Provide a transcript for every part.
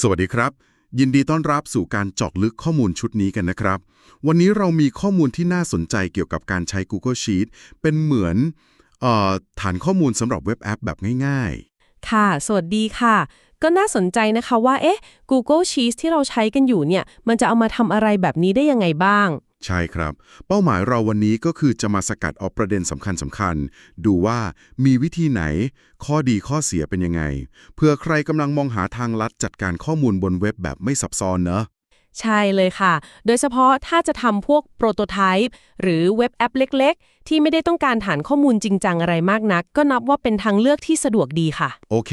สวัสดีครับ ยินดีต้อนรับสู่การเจาะลึกข้อมูลชุดนี้กันนะครับ วันนี้เรามีข้อมูลที่น่าสนใจเกี่ยวกับการใช้ Google Sheet เป็นเหมือนออฐานข้อมูลสำหรับเว็บแอปแบบง่าย ๆ ค่ะ สวัสดีค่ะ ก็น่าสนใจนะคะว่าเอ๊ะ Google Sheets ที่เราใช้กันอยู่เนี่ย มันจะเอามาทำอะไรแบบนี้ได้ยังไงบ้าง ใช่ครับ เป้าหมายเราวันนี้ก็คือจะมาสกัดเอาประเด็นสำคัญสคัญๆดูว่ามีวิธีไหน ข้อดีข้อเสียเป็นยังไง เพื่อใครกำลังมองหาทางลัดจัดการข้อมูลบนเว็บแบบไม่ซับซ้อนเนอะใช่เลยค่ะ โดยเฉพาะถ้าจะทำพวกโปรโตไทป์หรือเว็บแอปเล็ก ๆ ที่ไม่ได้ต้องการฐานข้อมูลจริงจังอะไรมากนัก ก็นับว่าเป็นทางเลือกที่สะดวกดีค่ะ โอเค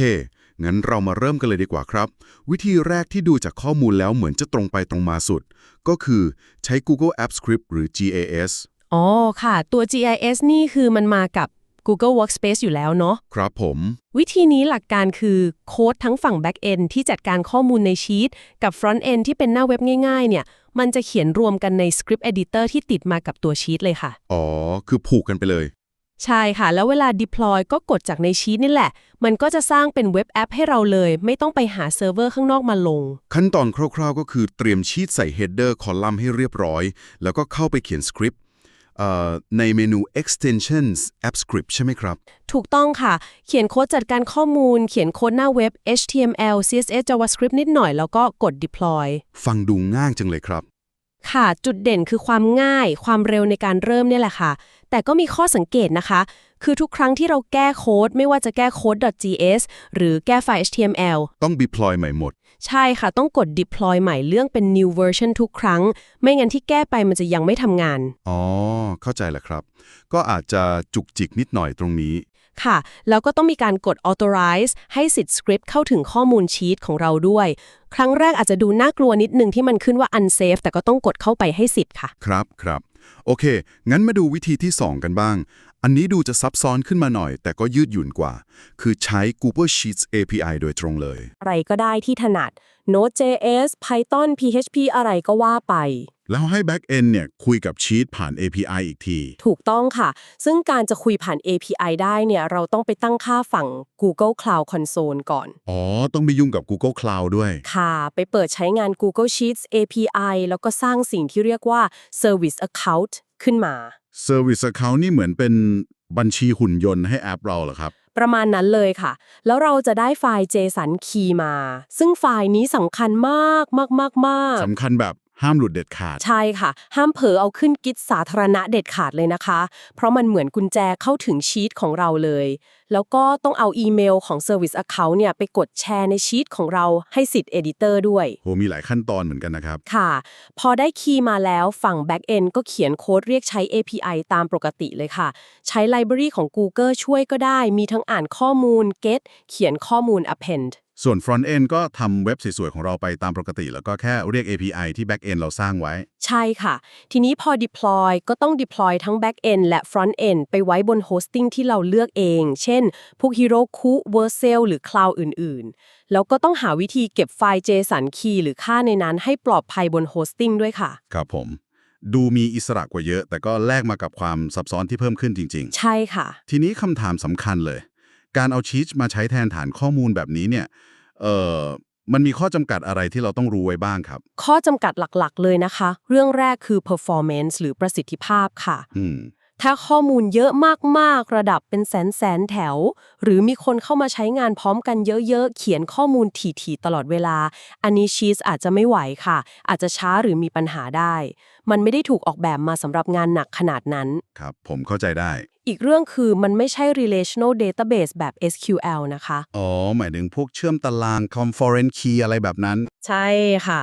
งั้นเรามาเริ่มกันเลยดีกว่าครับ วิธีแรกที่ดูจากข้อมูลแล้วเหมือนจะตรงไปตรงมาสุด ก็คือใช้ Google App Script หรือ GAS อ๋อค่ะ ตัว GIS นี่คือมันมากับ Google Workspace อยู่แล้วเนาะครับผม วิธีนี้หลักการคือโค้ดทั้งฝั่ง Back End ที่จัดการข้อมูลในชีตกับ Front End ที่เป็นหน้าเว็บง่ายๆ เนี่ย มันจะเขียนรวมกันใน Script Editor ที่ติดมากับตัวชีตเลยค่ะ อ๋อ คือผูกกันไปเลย ใช่ค่ะ แล้วเวลา deploy ก็กดจากในชีตนี่แหละ มันก็จะสร้างเป็นเว็บแอปให้เราเลย ไม่ต้องไปหาเซิร์ฟเวอร์ข้างนอกมาลง ขั้นตอนคร่าวๆ ก็คือเตรียมชีตใส่ header คอลัมน์ให้เรียบร้อย แล้วก็เข้าไปเขียนสคริปต์เอ่อในเมนู extensions app script ใช่ไหมครับ ถูกต้องค่ะ เขียนโค้ดจัดการข้อมูล เขียนโค้ดหน้าเว็บ HTML CSS JavaScript นิดหน่อย แล้วก็กด deploy ฟังดูง่ายจังเลยครับ ค่ะ จุดเด่นคือความง่าย ความเร็วในการเริ่มเนี่ยแหละค่ะ แต่ก็มีข้อสังเกตนะคะ คือทุกครั้งที่เราแก้โค้ด ไม่ว่าจะแก้โค้ด .gs หรือแก้ไฟล์ HTML ต้อง deploy ใหม่หมด ใช่ค่ะ ต้องกด deploy ใหม่เรื่องเป็น new version ทุกครั้ง ไม่งั้นที่แก้ไปมันจะยังไม่ทำงาน อ๋อ เข้าใจแล้วครับ ก็อาจจะจุกจิกนิดหน่อยตรงนี้ ค่ะ แล้วก็ต้องมีการกด authorize ให้สิทธิ์สคริปต์เข้าถึงข้อมูลชีตของเราด้วย ครั้งแรกอาจจะดูน่ากลัวนิดนึงที่มันขึ้นว่า unsafe แต่ก็ต้องกดเข้าไปให้สิทธิ์ค่ะ ครับครับ โอเค งั้นมาดูวิธีที่ 2 กันบ้าง อันนี้ดูจะซับซ้อนขึ้นมาหน่อย แต่ก็ยืดหยุ่นกว่า คือใช้ Google Sheets API โดยตรงเลย อะไรก็ได้ที่ถนัด Node.js Python PHP อะไรก็ว่าไป แล้วให้ Backend เนี่ยคุยกับชีตผ่าน API อีกที ถูกต้องค่ะ ซึ่งการจะคุยผ่าน API ได้เนี่ยเราต้องไปตั้งค่าฝั่ง Google Cloud Console ก่อน อ๋อ ต้องไปยุ่งกับ Google Cloud ด้วย ค่ะ ไปเปิดใช้งาน Google Sheets API แล้วก็สร้างสิ่งที่เรียกว่า Service Account ขึ้นมา Service Account นี่เหมือนเป็นบัญชีหุ่นยนต์ให้แอปเราเหรอครับประมาณนั้นเลยค่ะ แล้วเราจะได้ไฟล์ JSON key มา ซึ่งไฟล์นี้สำคัญมากมากมากมากสำคัญแบบ ห้ามหลุดเด็ดขาด ใช่ค่ะ ห้ามเผลอเอาขึ้นกิจสาธารณะเด็ดขาดเลยนะคะ เพราะมันเหมือนกุญแจเข้าถึงชีตของเราเลย แล้วก็ต้องเอาอีเมลของ Service Account เนี่ยไปกดแชร์ในชีตของเราให้สิทธิ์ Editor ด้วย โหมีหลายขั้นตอนเหมือนกันนะครับ ค่ะ พอได้คีย์มาแล้วฝั่ง Backend ก็เขียนโค้ดเรียกใช้ API ตามปกติเลยค่ะ ใช้ Library ของ Google ช่วยก็ได้ มีทั้งอ่านข้อมูล get เขียนข้อมูล append ส่วน Front End ก็ทำเว็บสวยๆของเราไปตามปกติ แล้วก็แค่เรียก API ที่ Back End เราสร้างไว้ ใช่ค่ะ ทีนี้พอ deploy ก็ต้อง deploy ทั้ง back end และ front end ไปไว้บน hosting ที่เราเลือกเอง เช่น พวก Heroku, Vercel หรือ Cloud อื่นๆ แล้วก็ต้องหาวิธีเก็บไฟล์ JSON key หรือค่าในนั้นให้ปลอดภัยบน hosting ด้วยค่ะ ครับผมดูมีอิสระกว่าเยอะ แต่ก็แลกมากับความซับซ้อนที่เพิ่มขึ้นจริงใช่ค่ะๆทีนี้คำถามสำคัญเลย การเอาชีตมาใช้แทนฐานข้อมูลแบบนี้เนี่ยเอ่อมันมีข้อจำกัดอะไรที่เราต้องรู้ไว้บ้างครับ ข้อจำกัดหลักๆ เลยนะคะ เรื่องแรกคือ performance หรือประสิทธิภาพค่ะอืมถ้าข้อมูลเยอะมากๆ ระดับเป็นแสนแสนๆแถว หรือมีคนเข้ามาใช้งานพร้อมกันเยอะๆ เขียนข้อมูลถี่ๆ ตลอดเวลา อันนี้ชีสอาจจะไม่ไหวค่ะ อาจจะช้าหรือมีปัญหาได้ มันไม่ได้ถูกออกแบบมาสำหรับงานหนักขนาดนั้น ครับ ผมเข้าใจได้ อีกเรื่องคือมันไม่ใช่ relational database แบบ SQL นะคะ อ๋อ หมายถึงพวกเชื่อมตาราง conference key อะไรแบบนั้น ใช่ค่ะ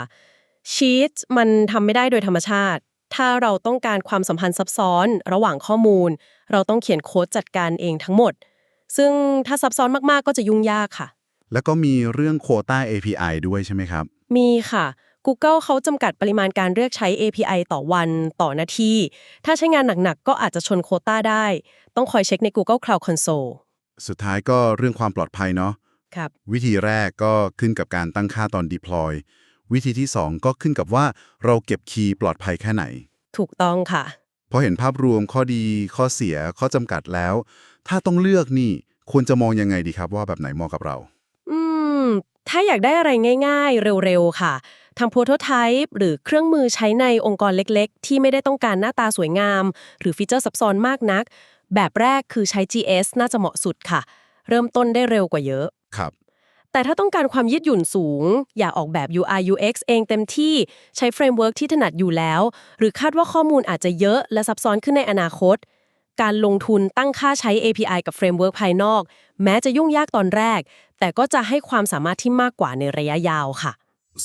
ชีตมันทำไม่ได้โดยธรรมชาติ ถ้าเราต้องการความสัมพันธ์ซับซ้อนระหว่างข้อมูล เราต้องเขียนโค้ดจัดการเองทั้งหมด ซึ่งถ้าซับซ้อนมาก ๆ ก็จะยุ่งยากค่ะ แล้วก็มีเรื่อง quota API ด้วยใช่ไหมครับ มีค่ะ Google เขาจำกัดปริมาณการเรียกใช้ API ต่อวันต่อนาที ถ้าใช้งานหนักๆ ก็อาจจะชนโควต้าได้ ต้องคอยเช็คใน Google Cloud Console สุดท้ายก็เรื่องความปลอดภัยเนาะครับวิธีแรกก็ขึ้นกับการตั้งค่าตอน deploy วิธีที่ 2 ก็ขึ้นกับว่าเราเก็บคีย์ปลอดภัยแค่ไหน ถูกต้องค่ะพอเห็นภาพรวมข้อดีข้อเสียข้อจำกัดแล้ว ถ้าต้องเลือกนี่ควรจะมองยังไงดีครับว่าแบบไหนเหมาะกับเรา อืม ถ้าอยากได้อะไรง่าย ๆ เร็วๆค่ะ ทาง Prototype หรือเครื่องมือใช้ในองค์กรเล็กๆ ที่ไม่ได้ต้องการหน้าตาสวยงาม หรือฟีเจอร์ซับซ้อนมากนัก แบบแรกคือใช้ GS น่าจะเหมาะสุดค่ะ เริ่มต้นได้เร็วกว่าเยอะครับ แต่ถ้าต้องการความยืดหยุ่นสูง อยากออกแบบ UI UX เองเต็มที่ใช้เฟรมเวิร์กที่ถนัดอยู่แล้ว หรือคาดว่าข้อมูลอาจจะเยอะและซับซ้อนขึ้นในอนาคตการลงทุนตั้งค่าใช้ API กับเฟรมเวิร์กภายนอก แม้จะยุ่งยากตอนแรก แต่ก็จะให้ความสามารถที่มากกว่าในระยะยาวค่ะ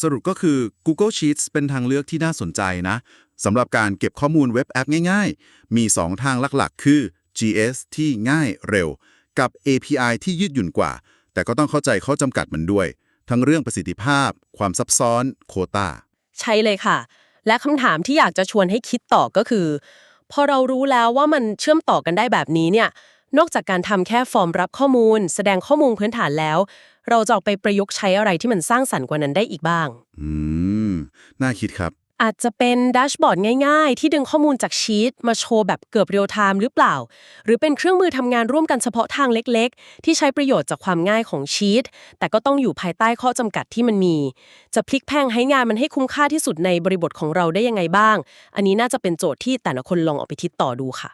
สรุปก็คือ Google Sheets เป็นทางเลือกที่น่าสนใจนะสำหรับการเก็บข้อมูลเว็บแอปง่าย ๆ มี 2 ทางหลักๆ คือ GS ที่ง่ายเร็ว กับ API ที่ยืดหยุ่นกว่า แต่ก็ต้องเข้าใจข้อจำกัดมันด้วย ทั้งเรื่องประสิทธิภาพ ความซับซ้อนโคตาใช่เลยค่ะ และคำถามที่อยากจะชวนให้คิดต่อก็คือ พอเรารู้แล้วว่ามันเชื่อมต่อกันได้แบบนี้เนี่ยนอกจากการทำแค่ฟอร์มรับข้อมูล แสดงข้อมูลพื้นฐานแล้ว เราจะเอาไปประยุกต์ใช้อะไรที่มันสร้างสรรค์กว่านั้นได้อีกบ้าง อืม น่าคิดครับ อาจจะเป็นแดชบอร์ดง่ายๆ ที่ดึงข้อมูลจากชีตมาโชว์แบบเกือบเรียลไทม์หรือเปล่า หรือเป็นเครื่องมือทำงานร่วมกันเฉพาะทางเล็กๆ ที่ใช้ประโยชน์จากความง่ายของชีตแต่ก็ต้องอยู่ภายใต้ข้อจำกัดที่มันมี จะพลิกแพลงให้งานมันให้คุ้มค่าที่สุดในบริบทของเราได้ยังไงบ้าง อันนี้น่าจะเป็นโจทย์ที่แต่ละคนลองเอาไปคิดต่อดูค่ะ